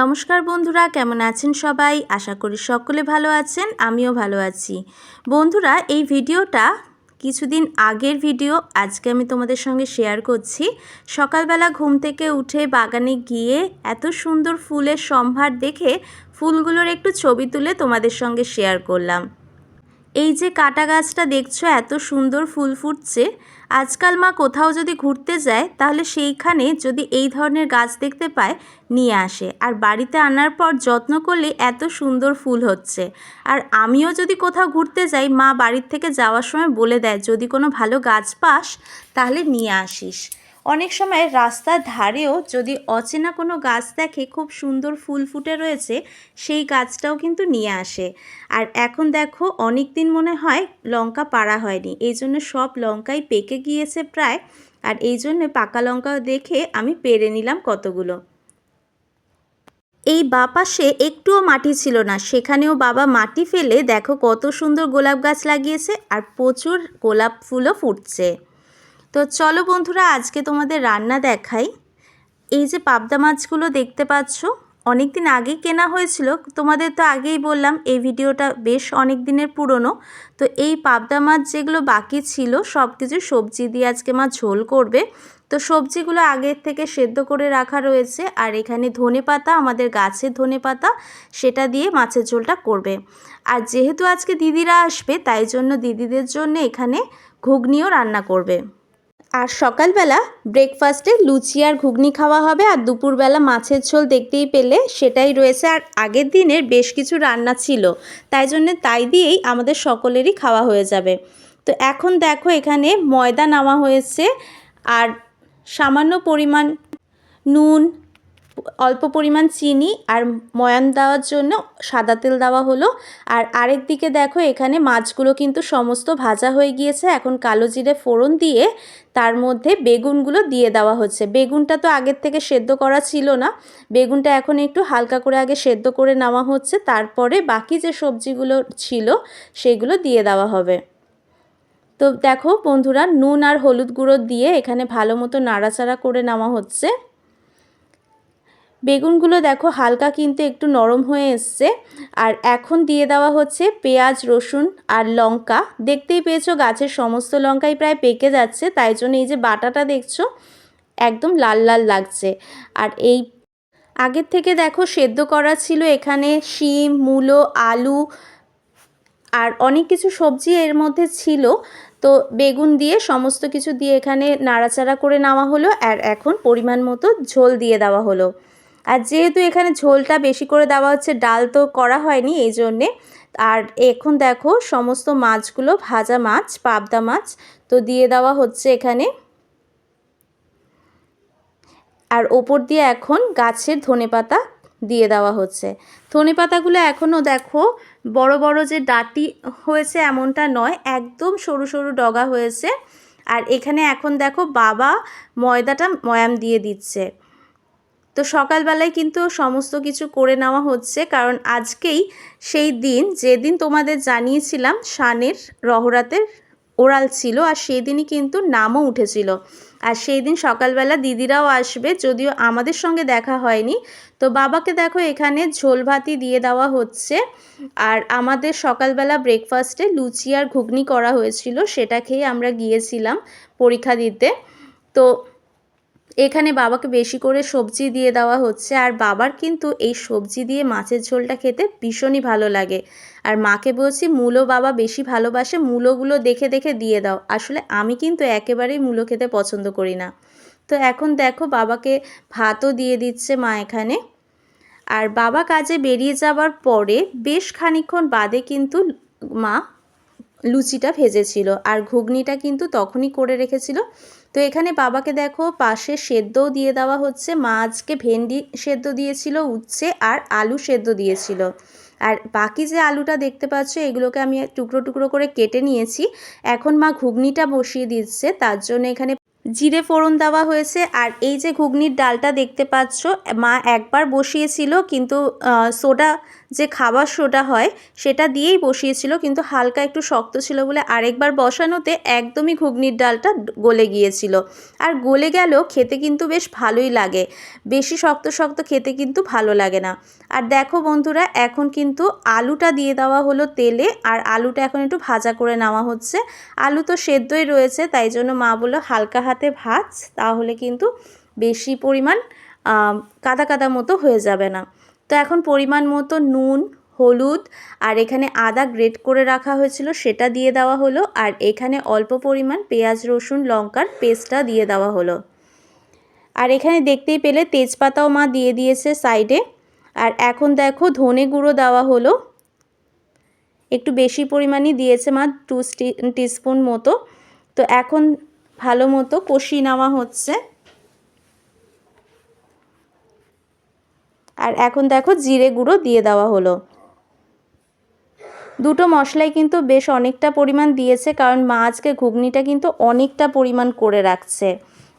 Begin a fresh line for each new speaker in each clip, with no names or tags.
নমস্কার বন্ধুরা, কেমন আছেন সবাই? আশা করি সকলে ভালো আছেন, আমিও ভালো আছি। বন্ধুরা, এই ভিডিওটা কিছুদিন আগের ভিডিও, আজকে আমি তোমাদের সঙ্গে শেয়ার করছি। সকালবেলা ঘুম থেকে উঠে বাগানে গিয়ে এত সুন্দর ফুলের সম্ভার দেখে ফুলগুলোর একটু ছবি তুলে তোমাদের সঙ্গে শেয়ার করলাম। এই যে কাটা গাছটা দেখছ, এত সুন্দর ফুল ফুটছে। আজকাল মা কোথাও যদি ঘুরতে যায়, তাহলে সেইখানে যদি এই ধরনের গাছ দেখতে পায়, নিয়ে আসে। আর বাড়িতে আনার পর যত্ন করলে এত সুন্দর ফুল হচ্ছে। আর আমিও যদি কোথাও ঘুরতে যাই, মা বাড়ির থেকে যাওয়ার সময় বলে দেয়, যদি কোনো ভালো গাছ পাস, তাহলে নিয়ে আসিস। অনেক সময় রাস্তার ধারেও যদি অচেনা কোনো গাছ দেখে খুব সুন্দর ফুল ফুটে রয়েছে, সেই গাছটাও কিন্তু নিয়ে আসে। আর এখন দেখো অনেক দিন মনে হয় লঙ্কা পাড়া হয়নি। এই জন্য সব লঙ্কাই পেকে গিয়েছে প্রায়। আর এই জন্য পাকা লঙ্কা দেখে আমি পেরে নিলাম কতগুলো। এই বাপাশে একটুও মাটি ছিল না। সেখানেও বাবা মাটি ফেলে দেখো কত সুন্দর গোলাপ গাছ লাগিয়েছে আর প্রচুর গোলাপ ফুলও ফুটছে। তো চলো বন্ধুরা, আজকে তোমাদের রান্না দেখাই। এই যে পাবদা মাছগুলো দেখতে পাচ্ছ অনেক দিন আগেই কেনা হয়েছিল। তোমাদের তো আগেই বললাম, এই ভিডিওটা বেশ অনেক দিনের পুরনো। তো এই পাবদা মাছ যেগুলো বাকি ছিল, সব কিছু সবজি দিয়ে আজকে মা ঝোল করবে। তো সবজিগুলো আগের থেকে সেদ্ধ করে রাখা রয়েছে, আর এখানে ধনে পাতা, আমাদের গাছের ধনে পাতা, সেটা দিয়ে মাছের ঝোলটা করবে। আর যেহেতু আজকে দিদিরা আসবে, তাই জন্য দিদিদের জন্য এখানে ঘুগনিও রান্না করবে। আর সকালবেলা ব্রেকফাস্টে লুচি আর ঘুগনি খাওয়া হবে আর দুপুরবেলা মাছের ঝোল দেখতেই পেলে সেটাই রয়েছে। আর আগের দিনের বেশ কিছু রান্না ছিল, তাই জন্য তাই দিয়েই আমাদের সকলেরই খাওয়া হয়ে যাবে। তো এখন দেখো এখানে ময়দা নেওয়া হয়েছে আর সামান্য পরিমাণ নুন অল্প পরিমাণ চিনি আর ময়ান দেওয়ার জন্য সাদা তেল দেওয়া হলো। আর আরেক দিকে দেখো, এখানে মাছগুলো কিন্তু সমস্ত ভাজা হয়ে গিয়েছে। এখন কালো জিরে ফোড়ন দিয়ে তার মধ্যে বেগুনগুলো দিয়ে দেওয়া হচ্ছে। বেগুনটা তো আগের থেকে সেদ্ধ করা ছিল না। বেগুনটা এখন একটু হালকা করে আগে সেদ্ধ করে নেওয়া হচ্ছে। তারপরে বাকি যে সবজিগুলো ছিল, সেগুলো দিয়ে দেওয়া হবে। তো দেখো বন্ধুরা, নুন আর হলুদ গুঁড়ো দিয়ে এখানে ভালো মতো নাড়াচাড়া করে নেওয়া হচ্ছে। বেগুনগুলো দেখো হালকা কিন্তু একটু নরম হয়ে এসছে। আর এখন দিয়ে দেওয়া হচ্ছে পেঁয়াজ, রসুন আর লঙ্কা। দেখতেই পেয়েছ গাছের সমস্ত লঙ্কাই প্রায় পেকে যাচ্ছে, তাই জন্য এই যে বাটাটা দেখছ একদম লাল লাল লাগছে। আর এই আগের থেকে দেখো সেদ্ধ করা ছিল এখানে শিম, মূলো, আলু আর অনেক কিছু সবজি এর মধ্যে ছিল। তো বেগুন দিয়ে সমস্ত কিছু দিয়ে এখানে নাড়াচাড়া করে নেওয়া হলো আর এখন পরিমাণ মতো ঝোল দিয়ে দেওয়া হলো। আর যেহেতু এখানে ঝোলটা বেশি করে দেওয়া হচ্ছে, ডাল তো করা হয়নি এই জন্যে আর এখন দেখো সমস্ত মাছগুলো, ভাজা মাছ, পাবদা মাছ তো দিয়ে দেওয়া হচ্ছে এখানে। আর ওপর দিয়ে এখন গাছের ধনে পাতা দিয়ে দেওয়া হচ্ছে। ধনে পাতাগুলো এখনও দেখো বড় বড় যে ডাটি হয়েছে এমনটা নয়, একদম সরু সরু ডগা হয়েছে। আর এখানে এখন দেখো বাবা ময়দাটা ময়াম দিয়ে দিচ্ছে। তো সকালবেলায় কিন্তু সমস্ত কিছু করে নেওয়া হচ্ছে। কারণ আজকেই সেই দিন, যেদিন তোমাদের জানিয়েছিলাম শানের রহরাতের ওরাল ছিল, আর সেই দিনই কিন্তু নামও উঠেছিল। আর সেই দিন সকালবেলা দিদিরাও আসবে, যদিও আমাদের সঙ্গে দেখা হয়নি। তো বাবাকে দেখো, এখানে ঝোল ভাতি দিয়ে দেওয়া হচ্ছে। আর আমাদের সকালবেলা ব্রেকফাস্টে লুচি আর ঘুগনি করা হয়েছিল, সেটা খেয়ে আমরা গিয়েছিলাম পরীক্ষা দিতে। তো এখানে বাবাকে বেশি করে সবজি দিয়ে দেওয়া হচ্ছে। আর বাবার কিন্তু এই সবজি দিয়ে মাছের ঝোলটা খেতে ভীষণই ভালো লাগে। আর মাকে বলছি, মূলো বাবা বেশি ভালোবাসে, মূলোগুলো দেখে দেখে দিয়ে দাও। আসলে আমি কিন্তু একেবারেই মূলো খেতে পছন্দ করি না। তো এখন দেখো বাবাকে ভাতও দিয়ে দিচ্ছে মা এখানে। আর বাবা কাজে বেরিয়ে যাওয়ার পরে বেশ খানিক্ষণ বাদে কিন্তু মা লুচিটা ভেজেছিল। আর ঘুগনিটা কিন্তু তখনই করে রেখেছিল তো এখানে বাবাকে দেখো পাশে সেদ্ধও দিয়ে দেওয়া হচ্ছে মা আজকে ভেন্ডি সেদ্ধ দিয়েছিল, উচ্ছে আর আলু সেদ্ধ দিয়েছিল। আর বাকি যে আলুটা দেখতে পাচ্ছ, এগুলোকে আমি টুকরো টুকরো করে কেটে নিয়েছি। এখন মা ঘুগনিটা বসিয়ে দিচ্ছে, তার জন্য এখানে জিরে ফোড়ন দেওয়া হয়েছে। আর এই যে ঘুগনির ডালটা দেখতে পাচ্ছ, মা একবার বসিয়েছিল, কিন্তু সোডা যে খাবার সোডা হয়, সেটা দিয়েই বসিয়েছিল, কিন্তু হালকা একটু শক্ত ছিল বলে আরেকবার বসানোতে একদমই ঘুগনির ডালটা গলে গিয়েছিল। আর গলে গেলেও খেতে কিন্তু বেশ ভালোই লাগে। বেশি শক্ত শক্ত খেতে কিন্তু ভালো লাগে না। আর দেখো বন্ধুরা, এখন কিন্তু আলুটা দিয়ে দেওয়া হলো তেলে, আর আলুটা এখন একটু ভাজা করে নেওয়া হচ্ছে। আলু তো সেদ্ধই রয়েছে, তাই জন্য মা বলল হালকা হাতে ভাজ, তাহলে কিন্তু বেশি পরিমাণ কাদা কাদা মতো হয়ে যাবে না। তো এখন পরিমাণ মতো নুন, হলুদ আর এখানে আদা গ্রেট করে রাখা হয়েছিল, সেটা দিয়ে দেওয়া হলো। আর এখানে অল্প পরিমাণ পেঁয়াজ, রসুন, লঙ্কার পেস্টটা দিয়ে দেওয়া হলো। আর এখানে দেখতেই পেলে তেজপাতাও মা দিয়ে দিয়েছে সাইডে। আর এখন দেখো ধনে গুঁড়ো দেওয়া হলো। একটু বেশি পরিমাণই দিয়েছে মা টু টিস্পুন মতো। তো এখন ভালো মতো কষিয়ে নেওয়া হচ্ছে। আর এখন দেখো জিরে গুঁড়ো দিয়ে দেওয়া হলো। দুটো মশলাই কিন্তু বেশ অনেকটা পরিমাণ দিয়েছে, কারণ মা আজকে ঘুগনিটা কিন্তু অনেকটা পরিমাণ করে রাখছে।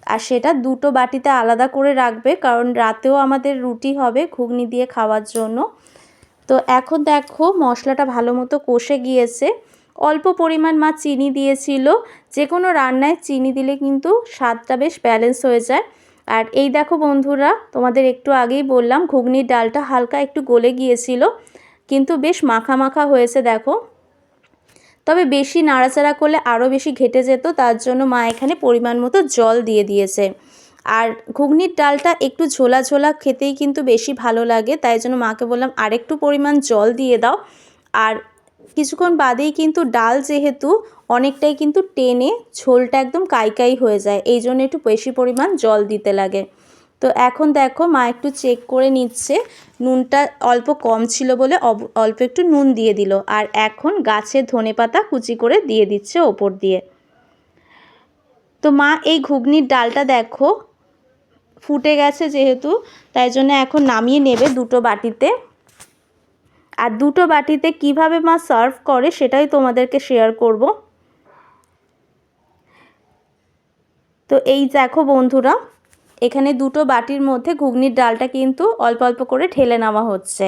আর সেটা দুটো বাটিতে আলাদা করে রাখবে, কারণ রাতেও আমাদের রুটি হবে ঘুগনি দিয়ে খাওয়ার জন্য। তো এখন দেখো মশলাটা ভালো মতো কষে গিয়েছে। অল্প পরিমাণ মা চিনি দিয়েছিল যে কোনো রান্নায় চিনি দিলে কিন্তু স্বাদটা বেশ ব্যালেন্স হয়ে যায়। আর এই দেখো বন্ধুরা, তোমাদের একটু আগেই বললাম, ঘুগনির ডালটা হালকা একটু গলে গিয়েছিল, কিন্তু বেশ মাখা মাখা হয়েছে দেখো। তবে বেশি নাড়াচাড়া করলে আরও বেশি ঘেটে যেত, তার জন্য মা এখানে পরিমাণ মতো জল দিয়ে দিয়েছে। আর ঘুগনির ডালটা একটু ঝোলা ঝোলা খেতেই কিন্তু বেশি ভালো লাগে, তাই জন্য মাকে বললাম আরেকটু পরিমাণ জল দিয়ে দাও। আর কিছুক্ষণ বাদেই কিন্তু ডাল যেহেতু অনেকটাই কিন্তু টেনে ঝোলটা একদম কাইকাই হয়ে যায়, এই জন্য একটু বেশি পরিমাণ জল দিতে লাগে। তো এখন দেখো, মা একটু চেক করে নিচ্ছে, নুনটা অল্প কম ছিল বলে অল্প একটু নুন দিয়ে দিল, আর এখন গাছের ধনে পাতা কুচি করে দিয়ে দিচ্ছে ওপর দিয়ে। তো মা, এই ঘুগনির ডালটা দেখো, ফুটে গেছে যেহেতু, তাই জন্য এখন নামিয়ে নেবে দুটো বাটিতে। আর দুটো বাটিতে কীভাবে মা সার্ভ করে সেটাই তোমাদেরকে শেয়ার করব। তো এই দেখো বন্ধুরা, এখানে দুটো বাটির মধ্যে ঘুগনির ডালটা কিন্তু অল্প অল্প করে ঠেলে নেওয়া হচ্ছে।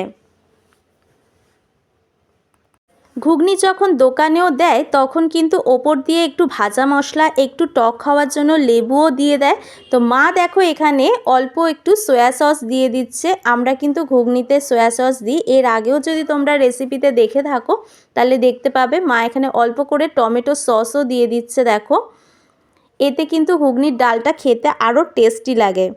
ঘুগনি যখন দোকানেও দেয়, তখন কিন্তু ওপর দিয়ে একটু ভাজা মশলা, একটু টক খাওয়ার জন্য লেবুও দিয়ে দেয়। তো মা দেখো এখানে অল্প একটু সয়া সস দিয়ে দিচ্ছে। আমরা কিন্তু ঘুগনিতে সয়া সস দিই। এর আগেও যদি তোমরা রেসিপিতে দেখে থাকো, তাহলে দেখতে পাবে মা এখানে অল্প করে টমেটো সসও দিয়ে দিচ্ছে, দেখো। এতে কিন্তু ঘুগনির ডালটা খেতে আরও টেস্টি লাগে।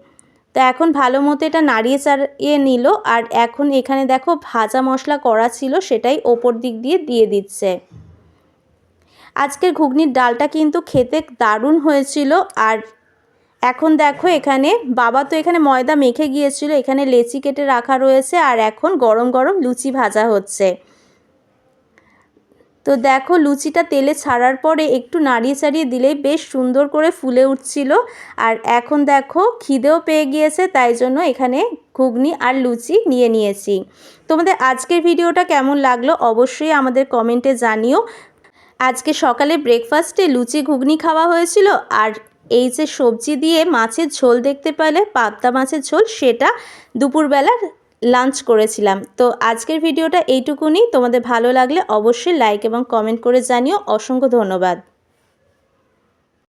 তো এখন ভালো মতো এটা নাড়িয়ে চাড়িয়ে নিল আর এখন এখানে দেখো ভাজা মশলা করা ছিল সেটাই ওপর দিক দিয়ে দিয়ে দিচ্ছে। আজকের ঘুগনির ডালটা কিন্তু খেতে দারুণ হয়েছিল আর এখন দেখো এখানে বাবা তো এখানে ময়দা মেখে গিয়েছিল, এখানে লেচি কেটে রাখা রয়েছে আর এখন গরম গরম লুচি ভাজা হচ্ছে। তো দেখো লুচিটা তেলে ছাড়ার পরে একটু নাড়িয়ে চাড়িয়ে দিলেই বেশ সুন্দর করে ফুলে উঠছিল। আর এখন দেখো খিদেও পেয়ে গিয়েছে, তাই জন্য এখানে ঘুগনি আর লুচি নিয়ে নিয়েছি। তোমাদের আজকের ভিডিওটা কেমন লাগল অবশ্যই আমাদের কমেন্টে জানিও। আজকে সকালে ব্রেকফাস্টে লুচি ঘুগনি খাওয়া হয়েছিল, আর এই যে সবজি দিয়ে মাছের ঝোল দেখতে পেলে, পাবদা মাছের ঝোল, সেটা দুপুরবেলার লাঞ্চ করেছিলাম। তো আজকের ভিডিওটা এইটুকুনি। তোমাদের ভালো লাগলে অবশ্যই লাইক এবং কমেন্ট করে জানিও। অসংখ্য ধন্যবাদ।